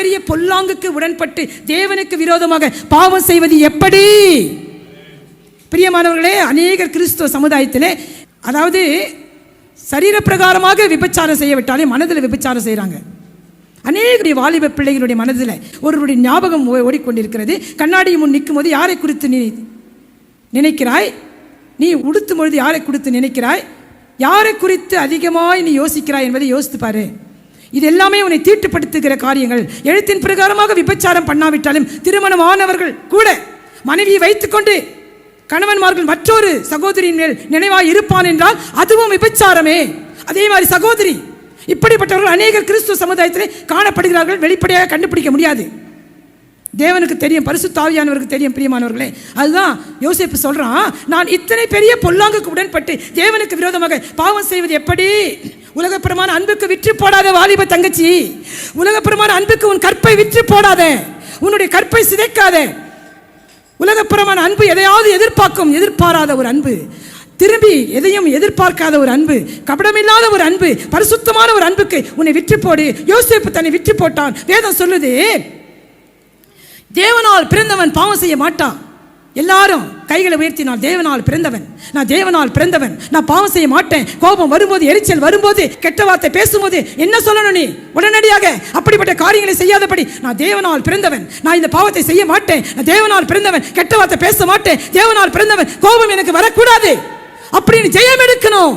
பெரிய பொல்லாங்குக்கு உடன்பட்டு தேவனுக்கு விரோதமாக பாவம் செய்வது எப்படி? பிரியமானவர்களே அநேகர் கிறிஸ்துவ சமுதாயத்திலே அதாவது சரீரப்பிரகாரமாக விபச்சாரம் செய்ய விட்டாலே மனதில் விபச்சாரம் செய்கிறாங்க அநேகருடைய வாலிப பிள்ளைகளுடைய மனதில் ஒருவருடைய ஞாபகம் ஓ- ஓடிக்கொண்டிருக்கிறது. கண்ணாடி முன் நிற்கும் போது யாரை குறித்து நீ நினைக்கிறாய்? நீ உடுத்தும் பொழுது யாரை குறித்து நினைக்கிறாய்? யாரை குறித்து அதிகமாய் நீ யோசிக்கிறாய் என்பதை யோசித்து பாரு. இது எல்லாமே உன்னை தீட்டுப்படுத்துகிற காரியங்கள். எழுத்தின் பிரகாரமாக விபச்சாரம் பண்ணாவிட்டாலும் திருமணமானவர்கள் கூட மனைவியை வைத்துக்கொண்டு கணவன்மார்கள் மற்றொரு சகோதரியின் மேல் நினைவாக இருப்பான் என்றால் அதுவும் விபச்சாரமே. அதே மாதிரி சகோதரி இப்படிப்பட்டவர்கள் அநேகர் கிறிஸ்துவ சமுதாயத்திலே காணப்படுகிறார்கள் வெளிப்படையாக கண்டுபிடிக்க முடியாது. தேவனுக்கு தெரியும் பரிசுத்தாவியானவருக்கு தெரியும் பிரியமானவர்களே. அதுதான் யோசிப்பு சொல்றான். நான் இத்தனை பெரிய பொல்லாங்குக்கு உடன்பட்டு தேவனுக்கு விரோதமாக பாவம் செய்வது எப்படி? உலகப்புறமான அன்புக்கு விற்று போடாத வாலிப தங்கச்சி. உலகப்புறமான அன்புக்கு உன் கற்பை விற்று போடாத. உன்னுடைய கற்பை சிதைக்காத. உலகப்புறமான அன்பு எதையாவது எதிர்பார்க்கும் எதிர்பாராத ஒரு அன்பு. திரும்பி எதையும் எதிர்பார்க்காத ஒரு அன்பு. கபடமில்லாத ஒரு அன்பு. பரிசுத்தமான ஒரு அன்புக்கு உன்னை விற்று போடு. யோசிப்பு தன்னை விற்று போட்டான். வேதம் சொல்லுது தேவனால் பிறந்தவன் பாவம் செய்ய மாட்டான். எல்லாரும் கைகளை உயர்த்தி நான் தேவனால் பிறந்தவன் நான் தேவனால் பிறந்தவன் நான் பாவம் செய்ய மாட்டேன். கோபம் வரும்போது எரிச்சல் வரும்போது கெட்ட வார்த்தை பேசும்போது என்ன சொல்லணும் நீ? உடனடியாக அப்படிப்பட்ட காரியங்களை செய்யாதபடி நான் தேவனால் பிறந்தவன் நான் இந்த பாவத்தை செய்ய மாட்டேன். நான் தேவனால் பிறந்தவன் கெட்ட வார்த்தை பேச மாட்டேன். தேவனால் பிறந்தவன் கோபம் எனக்கு வரக்கூடாது. அப்படின்னு ஜெயம் எடுக்கணும்.